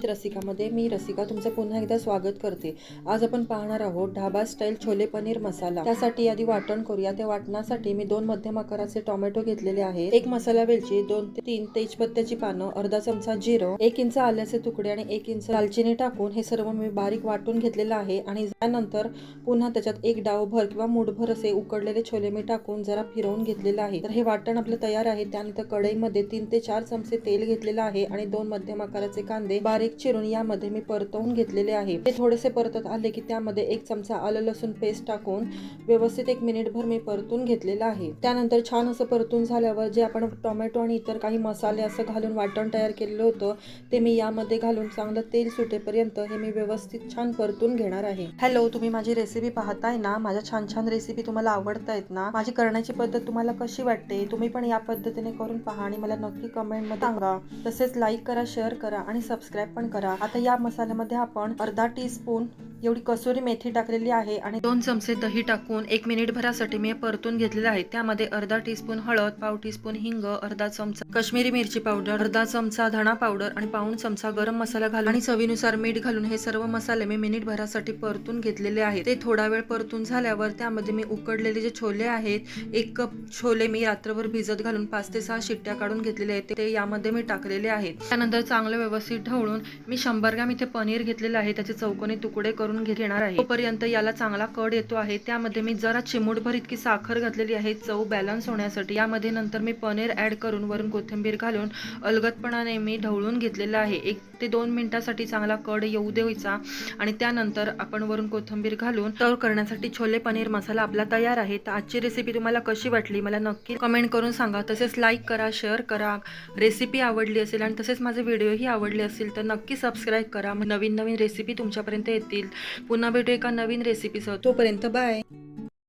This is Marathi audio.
विथ रसिकामध्ये मी रसिका तुमचं पुन्हा एकदा स्वागत करते. आज आपण पाहणार आहोत ढाबा स्टाईल छोले पनीर मसाला. त्यासाठी आधी वाटण करूया. त्या वाटणासाठी मी दोन मध्यम आकाराचे टोमॅटो घेतलेले आहेत. एक मसाला वेलची दोन ते तीन तेजपत्त्याची पानं अर्धा चमचा जिरं एक इंच आल्याचे तुकडे आणि एक इंच दालचिनी टाकून हे सर्व मी बारीक वाटून घेतलेलं आहे. आणि त्यानंतर पुन्हा त्याच्यात एक डावभर किंवा मुठभर असे उकडलेले छोले मी टाकून जरा फिरवून घेतलेलं आहे. तर हे वाटण आपलं तयार आहे. त्यानंतर कढईमध्ये तीन ते चार चमचे तेल घेतलेलं आहे आणि दोन मध्यम आकाराचे कांदे बारीक चिरून यामध्ये मी परतवून घेतलेले आहे. ते थोडेसे परतत आले की त्यामध्ये एक चमचा आलं लसूण पेस्ट टाकून व्यवस्थित एक मिनिटभर मी परतून घेतलेलं आहे. त्यानंतर छान असं परतून झाल्यावर जे आपण टोमॅटो आणि इतर काही मसाले असं घालून वाटण तयार केलेलं होतं ते मी यामध्ये घालून चांगलं तेल सुटेपर्यंत हे मी व्यवस्थित छान परतून घेणार आहे. हॅलो तुम्ही माझी रेसिपी पाहताय ना? माझ्या छान छान रेसिपी तुम्हाला आवडतायत ना? माझी करण्याची पद्धत तुम्हाला कशी वाटते? तुम्ही पण या पद्धतीने करून पहा आणि मला नक्की कमेंटमध्ये सांगा. तसेच लाईक करा शेअर करा आणि सबस्क्राईब पण करा. आता या मसाल्यामध्ये आपण अर्धा टी स्पून एवढी कसुरी मेथी टाकलेली आहे आणि दोन चमचे दही टाकून एक मिनिट भरासाठी मी परतून घेतलेले आहे. त्यामध्ये अर्धा टीस्पून हळद पाव टीस्पून हिंग अर्धा चमचा कश्मीरी मिरची पावडर अर्धा चमचा धणा पावडर आणि पाऊण चमचा गरम मसाला घालून आणि चवीनुसार मीठ घालून हे सर्व मसाले मी मिनिट भरासाठी परतून घेतलेले आहेत. ते थोडा वेळ परतून झाल्यावर त्यामध्ये मी उकडलेले जे छोले आहेत एक कप छोले मी रात्रभर भिजत घालून पाच ते सहा शिट्ट्या काढून घेतलेले आहेत. ते यामध्ये मी टाकलेले आहेत. त्यानंतर चांगलं व्यवस्थित ढवळून मी शंभर ग्रॅम इथे पनीर घेतलेलं आहे. त्याचे चौकोनी तुकडे करून करून घेणार आहे. तोपर्यंत याला चांगला कड येतो आहे त्यामध्ये मी जरा चिमूटभर इतकी साखर घातलेली आहे चव बॅलन्स होण्यासाठी. यामध्ये नंतर मी पनीर ऍड करून वरून कोथिंबीर घालून अलगदपणाने मी ढवळून घेतलेलं आहे. एक ते दोन मिनिटासाठी चांगला कड येऊ द्यायचा आणि त्यानंतर आपण वरून कोथिंबीर घालून सर्व करण्यासाठी छोले पनीर मसाला आपला तयार आहे. तर आजची रेसिपी तुम्हाला कशी वाटली? मला नक्की कमेंट करून सांगा. तसेच लाईक करा शेअर करा. रेसिपी आवडली असेल आणि तसेच माझे व्हिडिओही आवडले असेल तर नक्की सबस्क्राईब करा. मग नवीन नवीन रेसिपी तुमच्यापर्यंत येतील. पुन्हा भेटू एका नवीन रेसिपीसह तोपर्यंत बाय